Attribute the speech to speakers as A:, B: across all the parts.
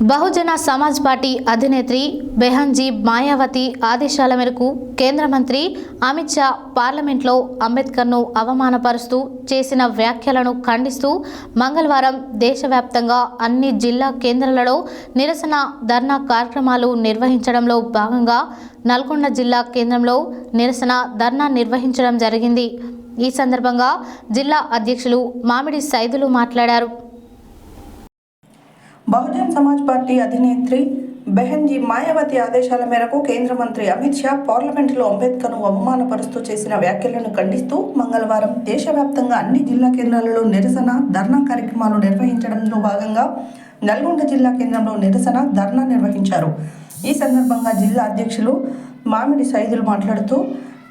A: బహుజన Samaj party అధినేత్రి బెహంజీ మాయావతి ఆదేశాల మేరకు కేంద్ర మంత్రి అమిత్ షా పార్లమెంట్లో అంబేద్కర్ను అవమానపరుస్తూ చేసిన వ్యాఖ్యలను ఖండిస్తూ మంగళవారం దేశవ్యాప్తంగా అన్ని జిల్లా కేంద్రాలలో నిరసన ధర్నా కార్యక్రమాలు నిర్వహించడంలో భాగంగా నల్గొండ జిల్లా కేంద్రంలో నిరసన ధర్నా నిర్వహించడం జరిగింది. ఈ సందర్భంగా జిల్లా అధ్యక్షులు మామిడి సైదులు మాట్లాడారు.
B: బహుజన్ సమాజ్ పార్టీ అధినేత్రి బెహన్జీ మాయావతి ఆదేశాల మేరకు కేంద్ర మంత్రి అమిత్ షా పార్లమెంటులో అంబేద్కర్ను అవమానపరుస్తూ చేసిన వ్యాఖ్యలను ఖండిస్తూ మంగళవారం దేశవ్యాప్తంగా అన్ని జిల్లా కేంద్రాలలో నిరసన ధర్నా కార్యక్రమాలు నిర్వహించడంలో భాగంగా నల్గొండ జిల్లా కేంద్రంలో నిరసన ధర్నా నిర్వహించారు. ఈ సందర్భంగా జిల్లా అధ్యక్షులు మామిడి సైదులు మాట్లాడుతూ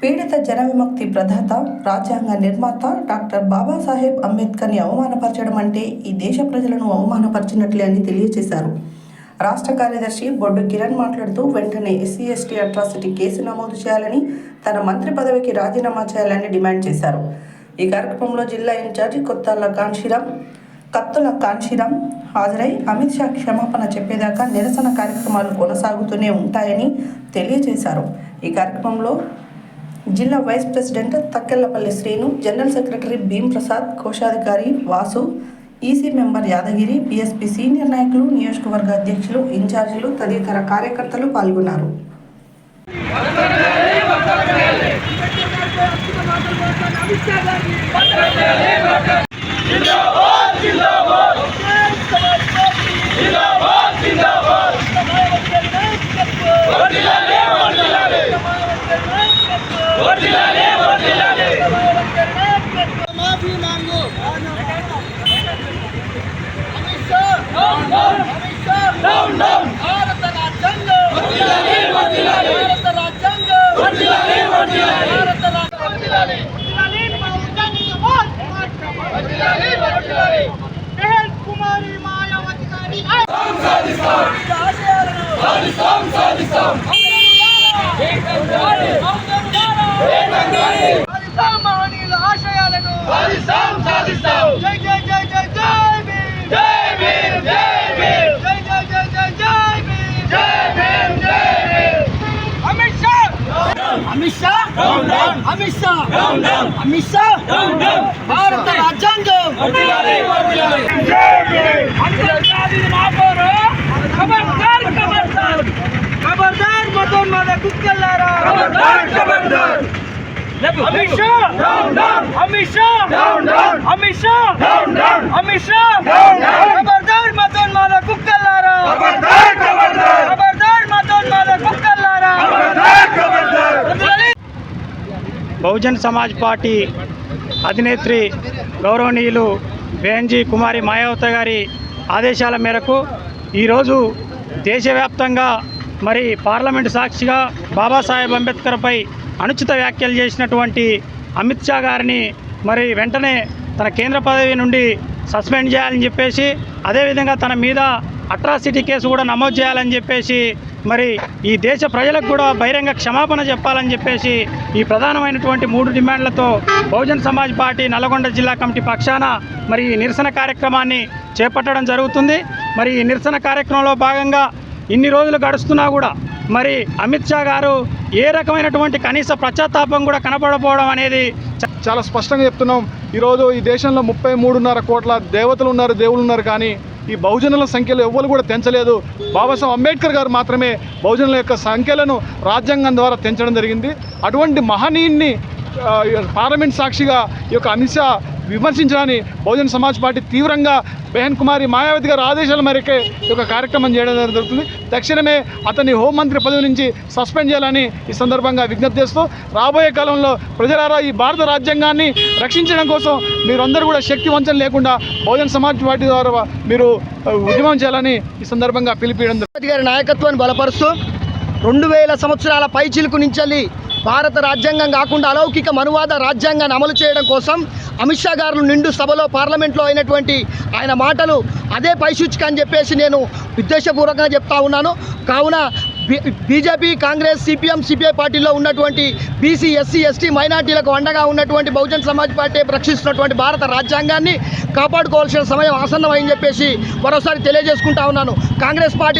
B: పీడిత జన విముక్తి ప్రదాత రాజ్యాంగ నిర్మాత డాక్టర్ బాబాసాహెబ్ అంబేద్కర్ని అవమానపరచడం అంటే ఈ దేశ ప్రజలను అవమానపరిచినట్లే అని తెలియజేశారు. రాష్ట్ర కార్యదర్శి బొడ్డు కిరణ్ మాట్లాడుతూ వెంటనే ఎస్సీ ఎస్టీ అట్రాసిటీ కేసు నమోదు చేయాలని తన మంత్రి పదవికి రాజీనామా చేయాలని డిమాండ్ చేశారు. ఈ కార్యక్రమంలో జిల్లా ఇన్ఛార్జి కొత్తాల కాన్షిరామ్ కత్తుల కాన్షిరామ్ హాజరై అమిత్ షా క్షమాపణ చెప్పేదాకా నిరసన కార్యక్రమాలు కొనసాగుతూనే ఉంటాయని తెలియజేశారు. ఈ కార్యక్రమంలో జిల్లా vice president Takkellapalli Srinu general secretary Bheem Prasad కోశాధికారి Vasu EC member Yadagiri BSP senior నాయకులు నియోజకవర్గ అధ్యక్షులు ఇన్ఛార్జీలు తదితర కార్యకర్తలు పాల్గొన్నారు.
C: माफी భారత రాజ్యాంగ. భారత రాజ్యాంగ. కుమారి మాయావతి గారి మహనీయుల అమిత్ షా అమిత్ షా అమిత్ షా భారత రాజ్యాంగం అంతర్జాతీయ మాపోరు ఖబర్దార్ ఖబర్దార్ ఖబర్దార్ మతోన్మాద కుక్కల్లారా ఖబర్దార్ ఖబర్దార్ అమిత్ షా అమిత్ షా అమిత్
D: బహుజన్ సమాజ్ పార్టీ అధినేత్రి గౌరవనీయులు బేఎన్జీ కుమారి మాయావత గారి ఆదేశాల మేరకు ఈరోజు దేశవ్యాప్తంగా మరి పార్లమెంటు సాక్షిగా బాబాసాహెబ్ అంబేద్కర్పై అనుచిత వ్యాఖ్యలు చేసినటువంటి అమిత్ షా గారిని మరి వెంటనే తన కేంద్ర పదవి నుండి సస్పెండ్ చేయాలని చెప్పేసి అదేవిధంగా తన మీద అట్రాసిటీ కేసు కూడా నమోదు చేయాలని చెప్పేసి మరి ఈ దేశ ప్రజలకు కూడా బహిరంగ క్షమాపణ చెప్పాలని చెప్పేసి ఈ ప్రధానమైనటువంటి మూడు డిమాండ్లతో బహుజన్ సమాజ్ పార్టీ నల్గొండ జిల్లా కమిటీ పక్షాన మరి ఈ నిరసన కార్యక్రమాన్ని చేపట్టడం జరుగుతుంది. మరి ఈ నిరసన కార్యక్రమంలో భాగంగా ఇన్ని రోజులు గడుస్తున్నా కూడా మరి అమిత్ షా గారు ఏ రకమైనటువంటి కనీస పశ్చాత్తాపం కూడా కనపడపోవడం అనేది
E: చాలా స్పష్టంగా చెప్తున్నాం. ఈరోజు ఈ దేశంలో ముప్పై మూడున్నర కోట్ల దేవతలు ఉన్నారు దేవులు ఉన్నారు కానీ ఈ బహుజనుల సంఖ్యలో ఎవ్వరు కూడా తెంచలేదు. బాబాసాహెబ్ అంబేద్కర్ గారు మాత్రమే బహుజనుల యొక్క సంఖ్యలను రాజ్యాంగం ద్వారా తెంచడం జరిగింది. అటువంటి మహనీయుణ్ణి పార్లమెంట్ సాక్షిగా ఈ యొక్క అమిత్ షా విమర్శించడాన్ని బహుజన సమాజ్ పార్టీ తీవ్రంగా బెహన్ కుమారి మాయావతి గారు ఆదేశాల మేరకే ఈ యొక్క కార్యక్రమం చేయడం జరుగుతుంది. తక్షణమే అతన్ని హోంమంత్రి పదవి నుంచి సస్పెండ్ చేయాలని ఈ సందర్భంగా విజ్ఞప్తి చేస్తూ రాబోయే కాలంలో ప్రజలారా ఈ భారత రాజ్యాంగాన్ని రక్షించడం కోసం మీరందరూ కూడా శక్తి వంచన లేకుండా బహుజన సమాజ్ పార్టీ ద్వారా మీరు ఉద్యమం చేయాలని ఈ సందర్భంగా పిలిపియడం
C: గారి నాయకత్వాన్ని బలపరుస్తూ రెండు వేల సంవత్సరాల పైచిలుకు నుంచి భారత రాజ్యాంగం కాకుండా అలౌకిక మనువాద రాజ్యాంగాన్ని అమలు చేయడం కోసం అమిత్ షా గారు నిండు సభలో పార్లమెంట్లో అయినటువంటి ఆయన మాటలు అదే పైశుచిక అని చెప్పేసి నేను ఉద్దేశపూర్వకంగా చెప్తా ఉన్నాను. కావున
F: బీజేపీ కాంగ్రెస్ సిపిఎం సిపిఐ పార్టీలో ఉన్నటువంటి బీసీ ఎస్సీ ఎస్టీ మైనార్టీలకు అండగా ఉన్నటువంటి బహుజన్ సమాజ్ పార్టీ రక్షిస్తున్నటువంటి భారత రాజ్యాంగాన్ని కాపాడుకోవాల్సిన సమయం ఆసన్నమని చెప్పేసి మరోసారి తెలియజేసుకుంటా ఉన్నాను. కాంగ్రెస్ పార్టీ